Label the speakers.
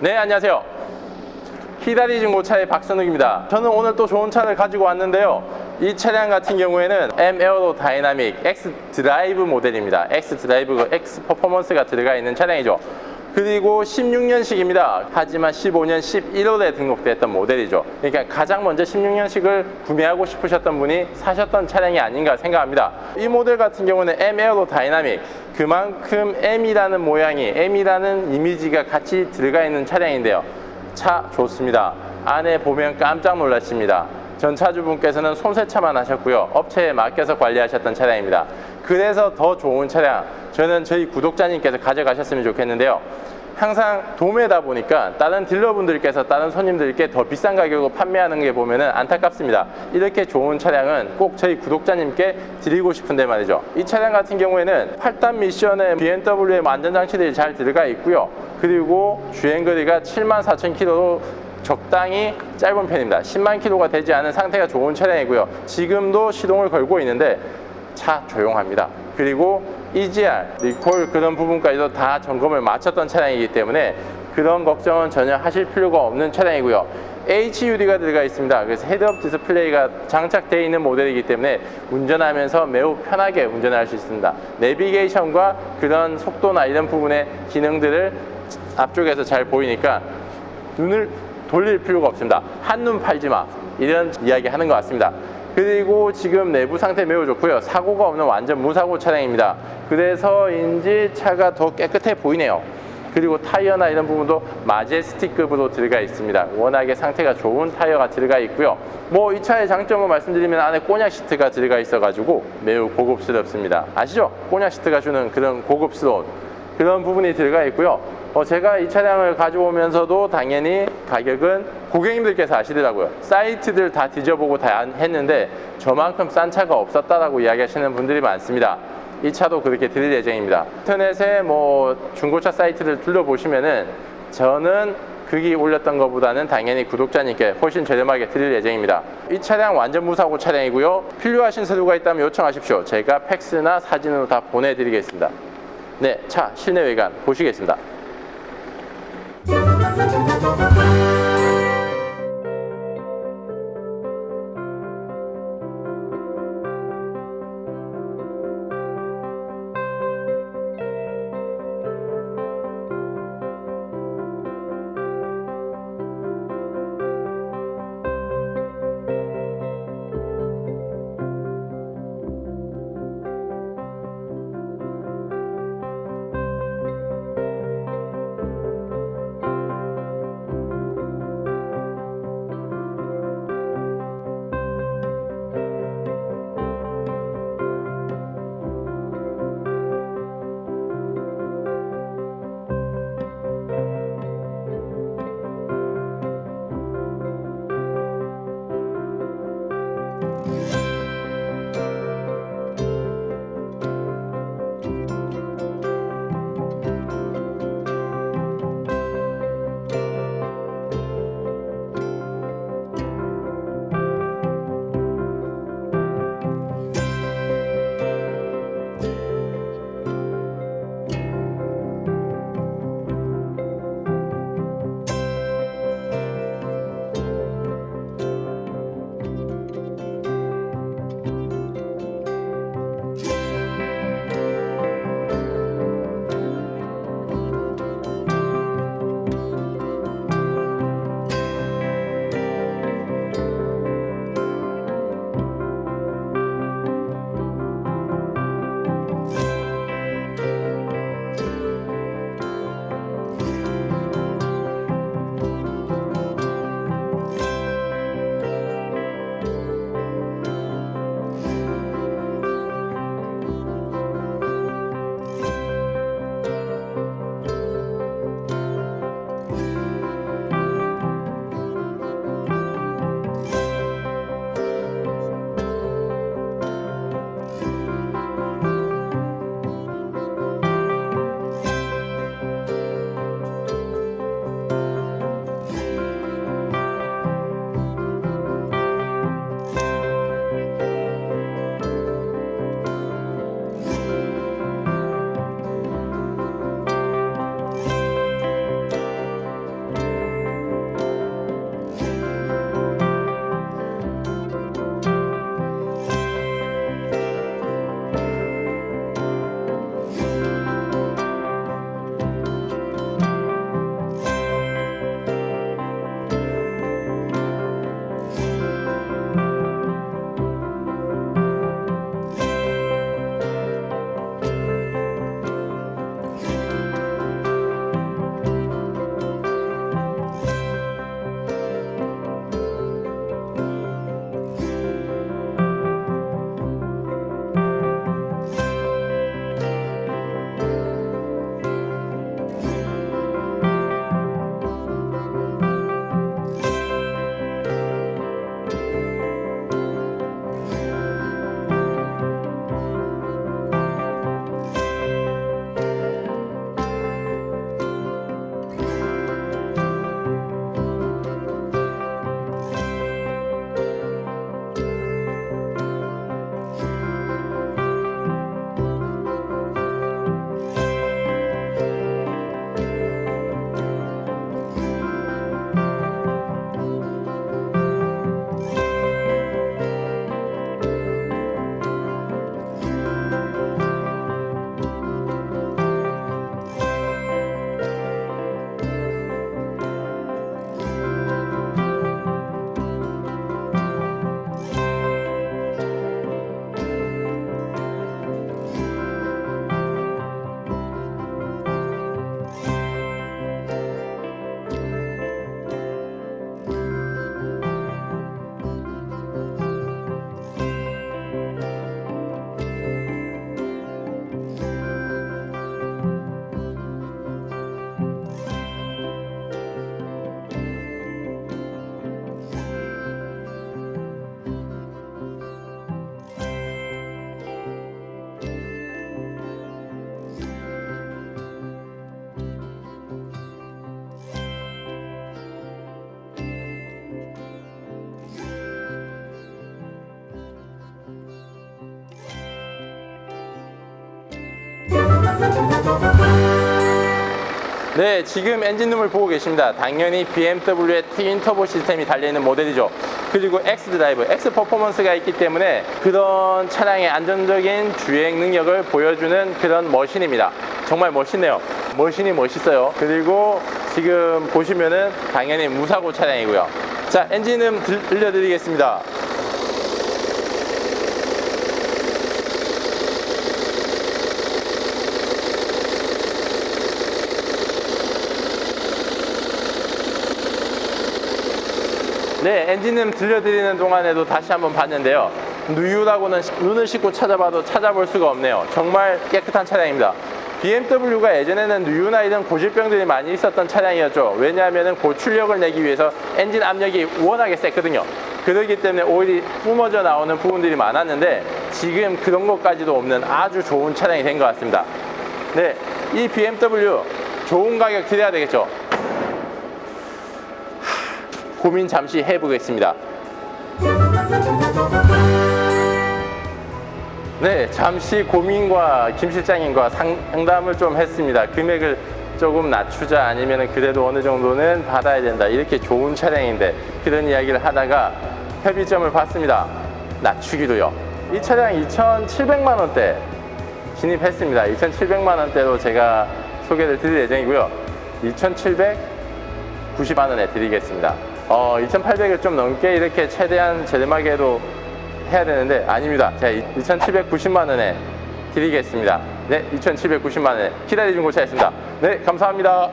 Speaker 1: 네, 안녕하세요. 히다리 중고차의 박선욱입니다. 저는 오늘 또 좋은 차를 가지고 왔는데요. 이 차량 같은 경우에는 M 에어로 다이나믹 X 드라이브 모델입니다. X 드라이브 X 퍼포먼스가 들어가 있는 차량이죠. 그리고 16년식입니다. 하지만 15년 11월에 등록됐던 모델이죠. 그러니까 가장 먼저 16년식을 구매하고 싶으셨던 분이 사셨던 차량이 아닌가 생각합니다. 이 모델 같은 경우는 M 에어로 다이나믹 그만큼 M이라는 모양이 M이라는 이미지가 같이 들어가 있는 차량인데요. 차 좋습니다. 안에 보면 깜짝 놀라십니다. 전 차주분께서는 손세차만 하셨고요. 업체에 맡겨서 관리하셨던 차량입니다. 그래서 더 좋은 차량, 저는 저희 구독자님께서 가져가셨으면 좋겠는데요. 항상 도매다 보니까 다른 딜러분들께서 다른 손님들께 더 비싼 가격으로 판매하는 게 보면은 안타깝습니다. 이렇게 좋은 차량은 꼭 저희 구독자님께 드리고 싶은데 말이죠. 이 차량 같은 경우에는 8단 미션에 BMW의 안전장치들이 잘 들어가 있고요. 그리고 주행거리가 7만 4천 킬로로 적당히 짧은 편입니다. 10만 킬로가 되지 않은 상태가 좋은 차량이고요. 지금도 시동을 걸고 있는데 차 조용합니다. 그리고 EGR, 리콜 그런 부분까지도 다 점검을 마쳤던 차량이기 때문에 그런 걱정은 전혀 하실 필요가 없는 차량이고요. HUD가 들어가 있습니다. 그래서 헤드업 디스플레이가 장착되어 있는 모델이기 때문에 운전하면서 매우 편하게 운전할 수 있습니다. 내비게이션과 그런 속도나 이런 부분의 기능들을 앞쪽에서 잘 보이니까 눈을 돌릴 필요가 없습니다. 한눈 팔지 마. 이런 이야기 하는 것 같습니다. 그리고 지금 내부 상태 매우 좋고요. 사고가 없는 완전 무사고 차량입니다. 그래서인지 차가 더 깨끗해 보이네요. 그리고 타이어나 이런 부분도 마제스틱급으로 들어가 있습니다. 워낙에 상태가 좋은 타이어가 들어가 있고요. 뭐 이 차의 장점을 말씀드리면 안에 꼬냑 시트가 들어가 있어가지고 매우 고급스럽습니다. 아시죠? 꼬냑 시트가 주는 그런 고급스러운 그런 부분이 들어가 있고요. 어, 제가 이 차량을 가져오면서도 당연히 가격은 고객님들께서 아시더라고요. 사이트들 다 뒤져보고 다 했는데 저만큼 싼 차가 없었다라고 이야기하시는 분들이 많습니다. 이 차도 그렇게 드릴 예정입니다. 인터넷에 뭐 중고차 사이트를 둘러보시면은 저는 그기 올렸던 것보다는 당연히 구독자님께 훨씬 저렴하게 드릴 예정입니다. 이 차량 완전 무사고 차량이고요. 필요하신 서류가 있다면 요청하십시오. 제가 팩스나 사진으로 다 보내드리겠습니다. 네, 차 실내 외관 보시겠습니다. Thank you. 네, 지금 엔진룸을 보고 계십니다. 당연히 BMW의 트윈 터보 시스템이 달려있는 모델이죠. 그리고 X 드라이브, X 퍼포먼스가 있기 때문에 그런 차량의 안정적인 주행 능력을 보여주는 그런 머신입니다. 정말 멋있네요. 머신이 멋있어요. 그리고 지금 보시면은 당연히 무사고 차량이고요. 자, 엔진음 들, 들려드리겠습니다. 네, 엔진음 들려드리는 동안에도 다시 한번 봤는데요. 누유라고는 시- 눈을 씻고 찾아봐도 찾아볼 수가 없네요. 정말 깨끗한 차량입니다. BMW가 예전에는 누유나 이런 고질병들이 많이 있었던 차량이었죠. 왜냐하면 고출력을 내기 위해서 엔진 압력이 워낙에 셌거든요. 그렇기 때문에 오일이 뿜어져 나오는 부분들이 많았는데 지금 그런 것까지도 없는 아주 좋은 차량이 된 것 같습니다. 네, 이 BMW 좋은 가격 드려야 되겠죠. 고민 잠시 해보겠습니다. 네, 잠시 고민과 김 실장님과 상담을 좀 했습니다. 금액을 조금 낮추자 아니면 그래도 어느 정도는 받아야 된다. 이렇게 좋은 차량인데 그런 이야기를 하다가 협의점을 받습니다. 낮추기로요. 이 차량 2,700만 원대 진입했습니다. 2,700만 원대로 제가 소개를 드릴 예정이고요. 2,790만 원에 드리겠습니다. 어, 2,800을 좀 넘게 이렇게 최대한 저렴하게도 해야 되는데 아닙니다. 제가 2,790만 원에 드리겠습니다. 네, 2,790만 원에 기다려준 고차였습니다. 네, 감사합니다.